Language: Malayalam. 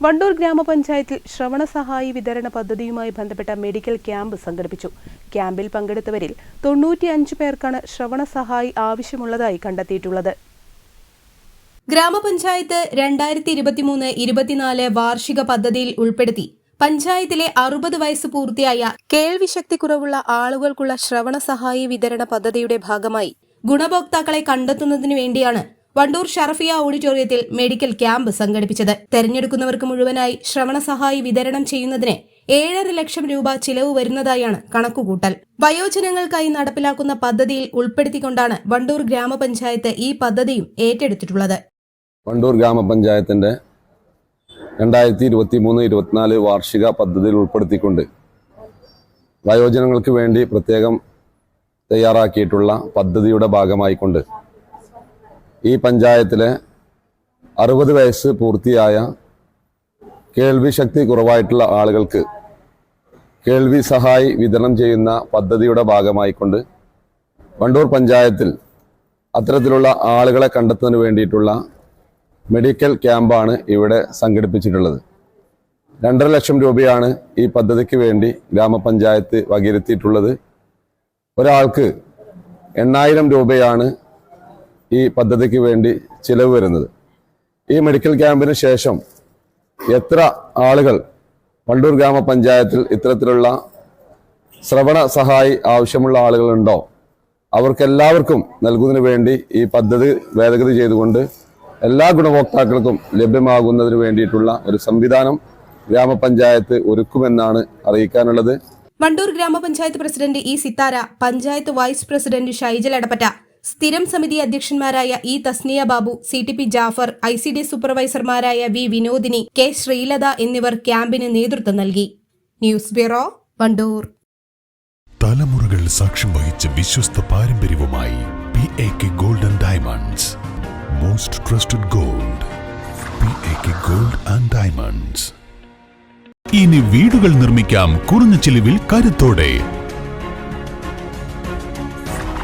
വണ്ടൂർ ഗ്രാമപഞ്ചായത്തിൽ ശ്രവണ സഹായി വിതരണ പദ്ധതിയുമായി ബന്ധപ്പെട്ട മെഡിക്കൽ ക്യാമ്പ് സംഘടിപ്പിച്ചു. ക്യാമ്പിൽ പങ്കെടുത്തവരിൽ തൊണ്ണൂറ്റിയഞ്ച് പേർക്കാണ് ശ്രവണ സഹായി ആവശ്യമുള്ളതായി കണ്ടെത്തിയിട്ടുള്ളത്. ഗ്രാമപഞ്ചായത്ത് രണ്ടായിരത്തി ഇരുപത്തിമൂന്ന് ഇരുപത്തിനാല് വാർഷിക പദ്ധതിയിൽ ഉൾപ്പെടുത്തി പഞ്ചായത്തിലെ അറുപത് വയസ്സ് പൂർത്തിയായ കേൾവിശക്തി കുറവുള്ള ആളുകൾക്കുള്ള ശ്രവണ സഹായി വിതരണ പദ്ധതിയുടെ ഭാഗമായി ഗുണഭോക്താക്കളെ കണ്ടെത്തുന്നതിനു വേണ്ടിയാണ് വണ്ടൂർ ഷറഫിയ ഓഡിറ്റോറിയത്തിൽ മെഡിക്കൽ ക്യാമ്പ് സംഘടിപ്പിച്ചത്. തെരഞ്ഞെടുക്കുന്നവർക്ക് മുഴുവനായി ശ്രവണ സഹായി വിതരണം ചെയ്യുന്നതിന് ഏഴര ലക്ഷം രൂപ ചിലവ് വരുന്നതായാണ് കണക്കുകൂട്ടൽ. വയോജനങ്ങൾക്കായി നടപ്പിലാക്കുന്ന പദ്ധതിയിൽ ഉൾപ്പെടുത്തിക്കൊണ്ടാണ് വണ്ടൂർ ഗ്രാമപഞ്ചായത്ത് ഈ പദ്ധതിയും ഏറ്റെടുത്തിട്ടുള്ളത്. വണ്ടൂർ ഗ്രാമപഞ്ചായത്തിന്റെ രണ്ടായിരത്തി ഇരുപത്തി മൂന്ന് ഇരുപത്തിനാല് വാർഷിക പദ്ധതിയിൽ ഉൾപ്പെടുത്തിക്കൊണ്ട് വയോജനങ്ങൾക്ക് വേണ്ടി പ്രത്യേകം തയ്യാറാക്കിയിട്ടുള്ള പദ്ധതിയുടെ ഭാഗമായിക്കൊണ്ട് ഈ പഞ്ചായത്തിലെ അറുപത് വയസ്സ് പൂർത്തിയായ കേൾവി ശക്തി കുറവായിട്ടുള്ള ആളുകൾക്ക് കേൾവി സഹായി വിതരണം ചെയ്യുന്ന പദ്ധതിയുടെ ഭാഗമായിക്കൊണ്ട് വണ്ടൂർ പഞ്ചായത്തിൽ അത്തരത്തിലുള്ള ആളുകളെ കണ്ടെത്തുന്നതിന് വേണ്ടിയിട്ടുള്ള മെഡിക്കൽ ക്യാമ്പാണ് ഇവിടെ സംഘടിപ്പിച്ചിട്ടുള്ളത്. രണ്ടര ലക്ഷം രൂപയാണ് ഈ പദ്ധതിക്ക് വേണ്ടി ഗ്രാമപഞ്ചായത്ത് വകയിരുത്തിയിട്ടുള്ളത്. ഒരാൾക്ക് എണ്ണായിരം രൂപയാണ് ഈ പദ്ധതിക്ക് വേണ്ടി ചിലവ് വരുന്നത്. ഈ മെഡിക്കൽ ക്യാമ്പിന് ശേഷം എത്ര ആളുകൾ വണ്ടൂർ ഗ്രാമപഞ്ചായത്തിൽ ഇത്തരത്തിലുള്ള ശ്രവണ സഹായി ആവശ്യമുള്ള ആളുകളുണ്ടോ? അവർക്കെല്ലാവർക്കും നൽകുന്നതിന് വേണ്ടി ഈ പദ്ധതി ഭേദഗതി ചെയ്തുകൊണ്ട് എല്ലാ ഗുണഭോക്താക്കൾക്കും ലഭ്യമാകുന്നതിന് വേണ്ടിയിട്ടുള്ള ഒരു സംവിധാനം ഗ്രാമപഞ്ചായത്ത് ഒരുക്കുമെന്നാണ് അറിയിക്കാനുള്ളത്. Wandoor grama panchayat president E Sithara panchayat vice president Shaijal Edappatta സ്ഥിരം സമിതി അധ്യക്ഷന്മാരായ E Thasniya Babu C T P Jafar I C D സൂപ്പർവൈസർമാരായ V Vinodini K Sreelatha എന്നിവർ ക്യാമ്പിന് നേതൃത്വം നൽകി. News bureau Wandoor. തലമുറകൾ സാക്ഷ്യം വഹിച്ച വിശ്വസ്ത പാരമ്പര്യവുമായി P A K golden diamonds most trusted gold P A K gold and diamonds ഇനി വീടുകൾ നിർമ്മിക്കാം കുറഞ്ഞ ചിലവിൽ കരുത്തോടെ.